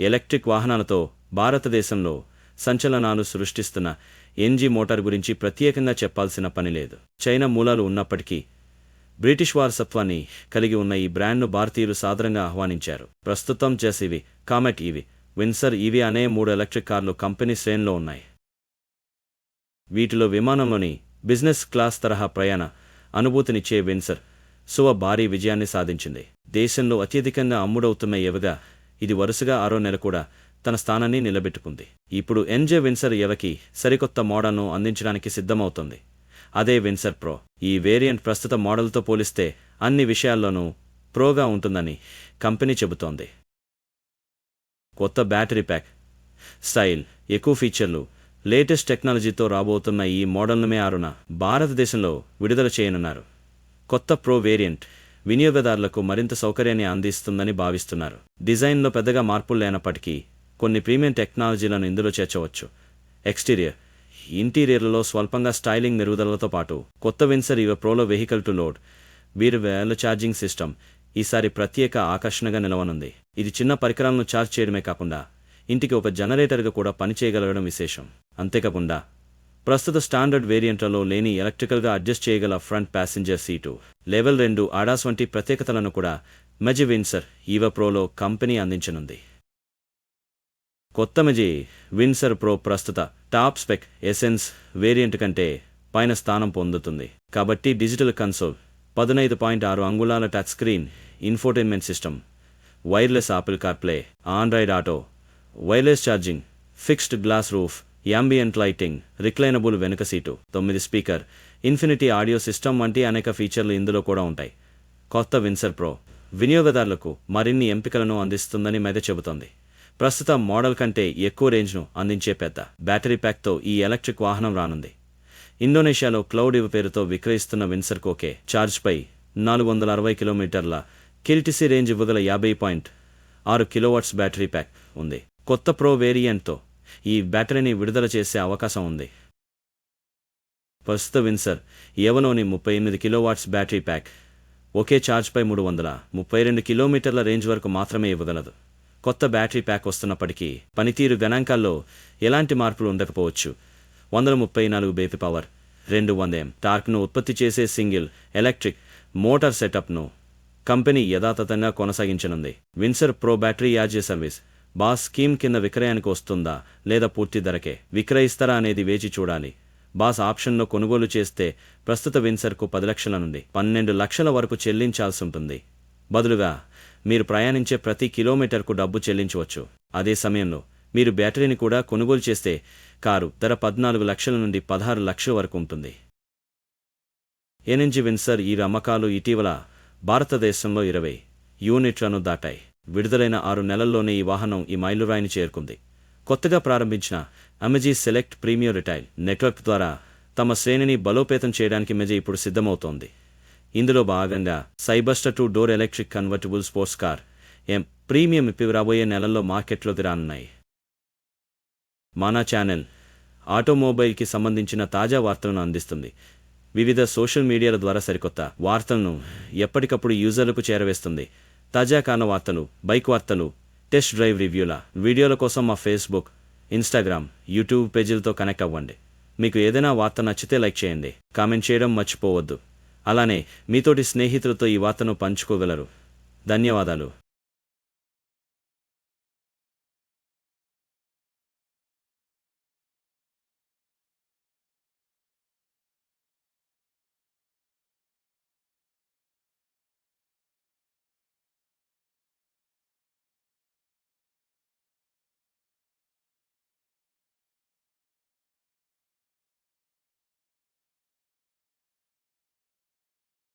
Electric వాహనాలతో భారతదేశంలో సంచలనాలు సృష్టిస్తున్న NG motor గురించి ప్రత్యేకంగా చెప్పాల్సిన పని లేదు. చైనా మూలాలు ఉన్నప్పటికీ బ్రిటిష్ వారసత్వాన్ని కలిగి ఉన్న ఈ బ్రాండ్ను భారతీయులు సాదరంగా ఆహ్వానించారు. ప్రస్తుతం చేసేవి కామెట్ ఈవి విన్సర్ ఈవి అనే మూడు ఎలక్ట్రిక్ కార్లు కంపెనీ శ్రేణిలో ఉన్నాయి. వీటిలో విమానంలోని బిజినెస్ క్లాస్ తరహా ప్రయాణ అనుభూతినిచ్చే విన్సర్ సువ భారీ విజయాన్ని సాధించింది. దేశంలో అత్యధికంగా అమ్ముడవుతున్న ఎవగా ఇది వరుసగా ఆరో నెల కూడా తన స్థానాన్ని నిలబెట్టుకుంది. ఇప్పుడు ఎన్జే విన్సర్ ఎవకి సరికొత్త మోడల్ను అందించడానికి సిద్ధమవుతోంది? అదే విన్సర్ ప్రో. ఈ వేరియంట్ ప్రస్తుత మోడల్తో పోలిస్తే అన్ని విషయాల్లోనూ ప్రోగా ఉంటుందని కంపెనీ చెబుతోంది. కొత్త బ్యాటరీ ప్యాక్. స్టైల్ ఎక్కువ ఫీచర్లు లేటెస్ట్ టెక్నాలజీతో రాబోతున్న ఈ మోడల్ను మే ఆరున భారతదేశంలో విడుదల చేయనున్నారు. కొత్త ప్రో వేరియంట్ వినియోగదారులకు మరింత సౌకర్యాన్ని అందిస్తుందని భావిస్తున్నారు. డిజైన్లో పెద్దగా మార్పులు లేనప్పటికీ కొన్ని ప్రీమియం టెక్నాలజీలను ఇందులో చేర్చవచ్చు. ఎక్స్టీరియర్. ఇంటీరియర్లలో స్వల్పంగా స్టైలింగ్ మెరుగుదలతో పాటు కొత్త విన్సర్ ఇవ ప్రోలో వెహికల్ టు లోడ్ వీరు వేల ఛార్జింగ్ సిస్టమ్ ఈసారి ప్రత్యేక ఆకర్షణగా నిలవనుంది. ఇది చిన్న పరికరాలను ఛార్జ్ చేయడమే కాకుండా ఇంటికి ఒక జనరేటర్గా కూడా పనిచేయగలగడం విశేషం. అంతేకాకుండా ప్రస్తుత స్టాండర్డ్ వేరియంట్లలో లేని ఎలక్ట్రికల్గా అడ్జస్ట్ చేయగల ఫ్రంట్ ప్యాసింజర్ సీటు. లెవెల్ రెండు ఆడాస్ వంటి ప్రత్యేకతలను కూడా మెజి విన్సర్ ఈవ ప్రోలో కంపెనీ అందించనుంది. కొత్త మెజి విన్సర్ ప్రో ప్రస్తుత టాప్ స్పెక్ ఎసెన్స్ వేరియంట్ కంటే పైన స్థానం పొందుతుంది. కాబట్టి డిజిటల్ కన్సోల్ పదునైదు పాయింట్ ఆరు అంగుళాల touch screen infotainment system wireless Apple CarPlay Android Auto wireless charging fixed glass roof ambient lighting reclinable వెనుక సీటు తొమ్మిది స్పీకర్ ఇన్ఫినిటీ ఆడియో సిస్టమ్ వంటి అనేక ఫీచర్లు ఇందులో కూడా ఉంటాయి. కొత్త విన్సర్ ప్రో వినియోగదారులకు మరిన్ని ఎంపికలను అందిస్తుందని మెద చెబుతోంది. ప్రస్తుత మోడల్ కంటే ఎక్కువ రేంజ్ను అందించే పెద్ద బ్యాటరీ ప్యాక్తో ఈ ఎలక్ట్రిక్ వాహనం రానుంది. ఇండోనేషియాలో క్లౌడ్ ఇవ్ పేరుతో విక్రయిస్తున్న విన్సర్ కోకే ఛార్జ్పై నాలుగు వందల అరవై కిలోమీటర్ల కిల్టిసి రేంజ్ ఇవ్వగల యాభై పాయింట్ ఆరు కిలోవాట్స్ బ్యాటరీ ప్యాక్ ఉంది. కొత్త ప్రో వేరియంట్తో ఈ బ్యాటరీని విడుదల చేసే అవకాశం ఉంది. ప్రస్తుత విన్సర్ ఎవనోని ముప్పై ఎనిమిది కిలోవాట్స్ బ్యాటరీ ప్యాక్ ఒకే ఛార్జ్పై మూడు వందల ముప్పై రెండు కిలోమీటర్ల రేంజ్ వరకు మాత్రమే ఇవ్వగలదు. కొత్త బ్యాటరీ ప్యాక్ వస్తున్నప్పటికీ పనితీరు గణాంకాల్లో ఎలాంటి మార్పులు ఉండకపోవచ్చు. వందల ముప్పై నాలుగు బేపీ పవర్ రెండు వందేం టార్క్ను ఉత్పత్తి చేసే సింగిల్ ఎలక్ట్రిక్ మోటార్ సెటప్ను కంపెనీ యథాతథంగా కొనసాగించనుంది. Windsor pro battery as a service BaaS scheme కింద విక్రయానికి వస్తుందా లేదా పూర్తి ధరకే? విక్రయిస్తారా అనేది వేచి చూడాలి. బాస్ ఆప్షన్లో కొనుగోలు చేస్తే ప్రస్తుత విన్సర్కు పది లక్షల నుండి పన్నెండు లక్షల వరకు చెల్లించాల్సి ఉంటుంది. బదులుగా మీరు ప్రయాణించే ప్రతి కిలోమీటర్కు డబ్బు చెల్లించవచ్చు. అదే సమయంలో మీరు బ్యాటరీని కూడా కొనుగోలు చేస్తే కారు ధర పద్నాలుగు లక్షల నుండి పదహారు లక్షల వరకు ఉంటుంది. ఎనర్జీ విన్సర్ ఈ అమ్మకాలు ఇటీవల భారతదేశంలో ఇరవై యూనిట్లను దాటాయి. విడుదలైన ఆరు నెలల్లోనే ఈ వాహనం ఈ మైలురాయిని చేరుకుంది. కొత్తగా ప్రారంభించిన MG select premium retail network ద్వారా తమ శ్రేణిని బలోపేతం చేయడానికి మెజీ ఇప్పుడు సిద్ధమవుతోంది. ఇందులో భాగంగా Cyberster two door electric convertible sports car M premium ఇప్పి రాబోయే నెలల్లో మార్కెట్లోకి రానున్నాయి మానా ఛానల్ ఆటోమొబైల్కి సంబంధించిన తాజా వార్తలను అందిస్తుంది. వివిధ సోషల్ మీడియాల ద్వారా సరికొత్త వార్తలను ఎప్పటికప్పుడు యూజర్లకు చేరవేస్తుంది. తాజా కాన వార్తలు బైక్ వార్తలు టెస్ట్ డ్రైవ్ రివ్యూల వీడియోల కోసం మా ఫేస్బుక్ ఇన్స్టాగ్రామ్ యూట్యూబ్ పేజీలతో కనెక్ట్ అవ్వండి. మీకు ఏదైనా వార్త నచ్చితే లైక్ చేయండి. కామెంట్ చేయడం మర్చిపోవద్దు. అలానే మీతోటి స్నేహితులతో ఈ వార్తను పంచుకోగలరు. ధన్యవాదాలు.